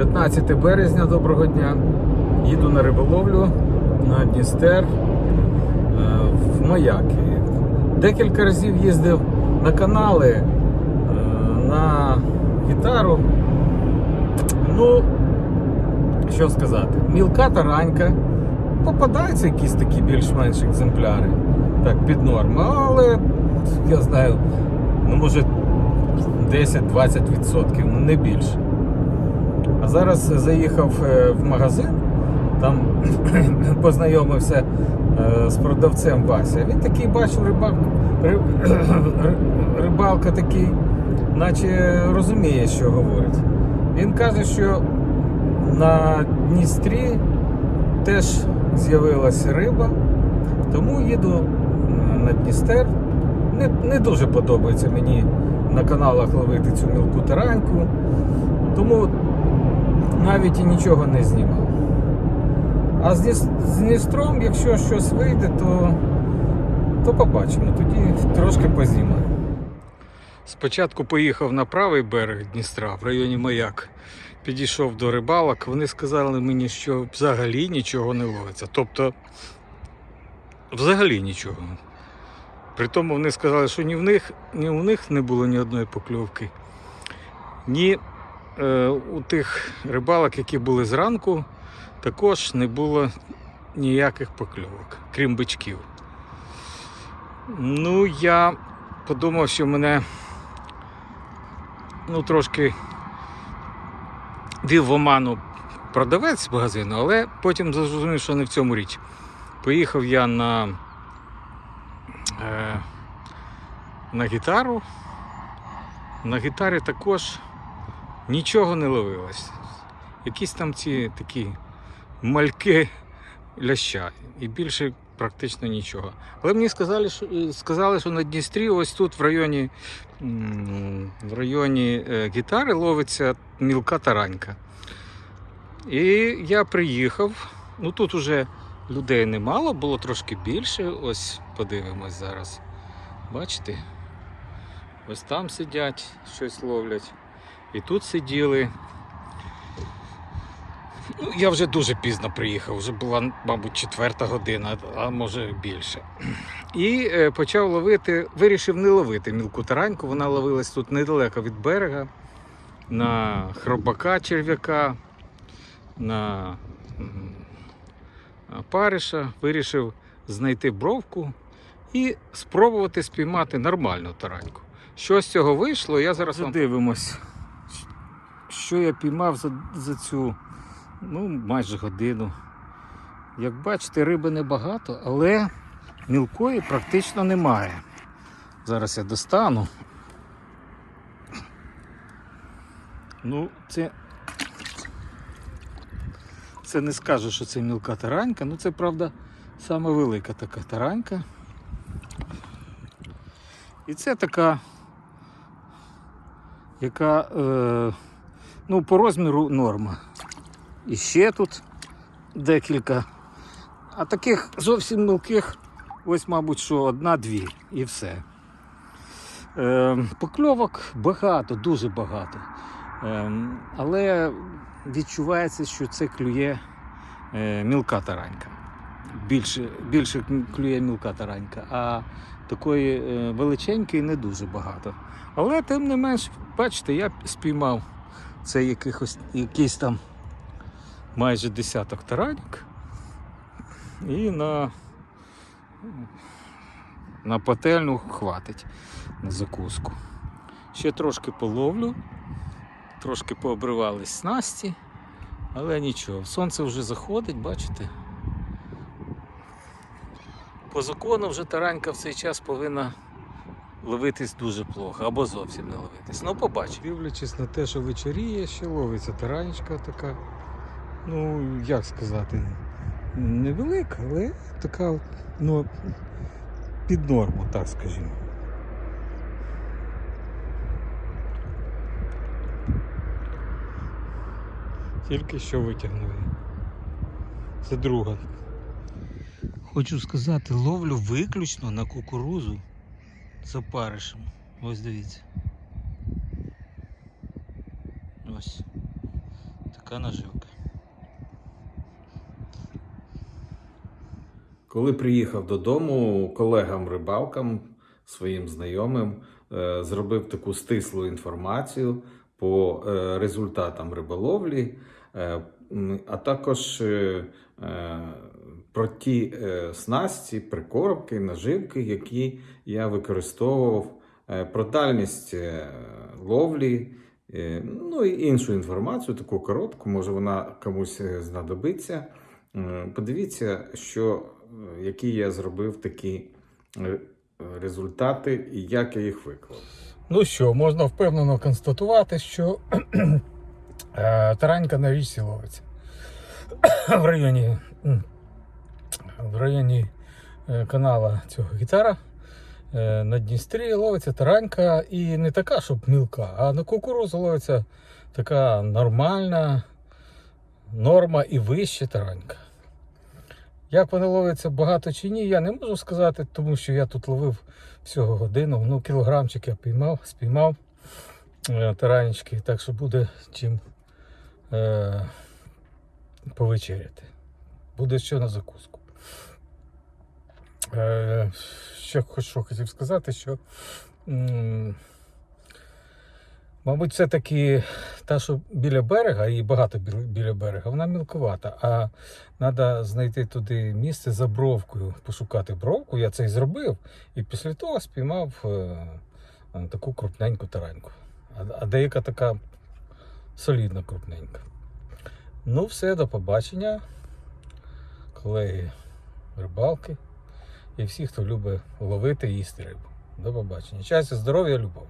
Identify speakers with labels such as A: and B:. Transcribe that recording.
A: 15 березня, доброго дня. Їду на риболовлю на Дністер е, в Маяки. Декілька разів їздив на канали е, на гітару. Ну, що сказати, мілка таранька. Попадаються якісь такі більш-менш екземпляри. Так, під норму, але я знаю, ну може 10-20%, ну не більше. А зараз заїхав е, в магазин, там познайомився е, з продавцем Вася. Він такий бачив рибак, ри- ри- рибалка такий, наче розуміє, що говорить. Він каже, що на Дністрі теж з'явилася риба, тому їду на Дністер. Не, не дуже подобається мені на каналах ловити цю мілку тараньку, тому навіть і нічого не знімав. А з, Дністром, якщо щось вийде, то, то побачимо. Тоді трошки познімаю. Спочатку поїхав на правий берег Дністра в районі Маяк. Підійшов до рибалок. Вони сказали мені, що взагалі нічого не ловиться. Тобто, взагалі нічого. При тому вони сказали, що ні в них, ні у них не було ні одної покльовки, ні у тих рибалок, які були зранку, також не було ніяких покльовок, крім бичків. Ну, я подумав, що мене ну, трошки вів в оману продавець магазину, але потім зрозумів, що не в цьому річ. Поїхав я на, е, на гітару. На гітарі також нічого не ловилось. Якісь там ці такі мальки ляща. І більше практично нічого. Але мені сказали, що, е, сказали, що на Дністрі, ось тут в районі, в районі е, гітари ловиться мілка таранька. І я приїхав. Ну тут уже людей немало, було трошки більше. Ось подивимось зараз. Бачите? Ось там сидять, щось ловлять. І тут сиділи. Ну, я вже дуже пізно приїхав, вже була, мабуть, четверта година, а може більше. І е, почав ловити, вирішив не ловити мілку тараньку. Вона ловилась тут недалеко від берега, на хробака черв'яка, на париша. Вирішив знайти бровку і спробувати спіймати нормальну тараньку. Що з цього вийшло, я зараз вам дивимось. Що я піймав за, за цю ну, майже годину. Як бачите, риби небагато, але мілкої практично немає. Зараз я достану. Ну, це. Це не скажу, що це мілка таранька, ну це правда саме велика така таранька. І це така, яка е, ну, по розміру норма. І ще тут декілька. А таких зовсім мілких, ось, мабуть, що одна-дві і все. Е, покльовок багато, дуже багато. Е, але відчувається, що це клює е, мілка таранька. Більше, більше клює мілка таранька, а такої е, величенької не дуже багато. Але тим не менш, бачите, я спіймав це якихось, якийсь там майже десяток тараньок. І на, на пательню хватить на закуску. Ще трошки половлю, трошки пообривались снасті, але нічого. Сонце вже заходить, бачите? По закону вже таранька в цей час повинна ловитись дуже плохо або зовсім не ловитись. Ну, побачимо. Дивлячись на те, що вечоріє, ще ловиться таранечка така. Ну, як сказати, невелика, але така, ну, під норму, так скажімо. Тільки що витягнув. її. Це друга. Хочу сказати, ловлю виключно на кукурузу з опаришем. Ось дивіться. Ось.
B: така наживка.
A: Коли приїхав додому, колегам-рибалкам, своїм знайомим, е, зробив таку стислу інформацію по е, результатам риболовлі, е, а також про ті е, снасті, прикормки, наживки, які я використовував, е, про дальність е, ловлі, ну і іншу інформацію, таку коротку, може вона комусь знадобиться. Подивіться, що, які я зробив такі результати і як я їх виклав.
C: Ну що, можна впевнено констатувати, що таранька на річці ловиться. в районі, в районі е, канала цього гітара е, на Дністрі ловиться таранька і не така, щоб мілка, а на кукурузу ловиться така нормальна норма і вища таранька. Як вона ловиться багато чи ні, я не можу сказати, тому що я тут ловив всього годину. Ну, кілограмчик я піймав, спіймав е, таранечки, так що буде чим е, повечеряти. Буде що на закуску. Е, ще що хотів сказати, що. Мабуть, все-таки та, що біля берега, і багато біля- берега, вона мілковата. А треба знайти туди місце за бровкою, пошукати бровку. Я це і зробив. І після того спіймав е, таку крупненьку тараньку. А деяка така солідна крупненька. Ну, все, до побачення, колеги рибалки і всі, хто любить ловити і їсти рибу. До побачення. Щастя, здоров'я, любов.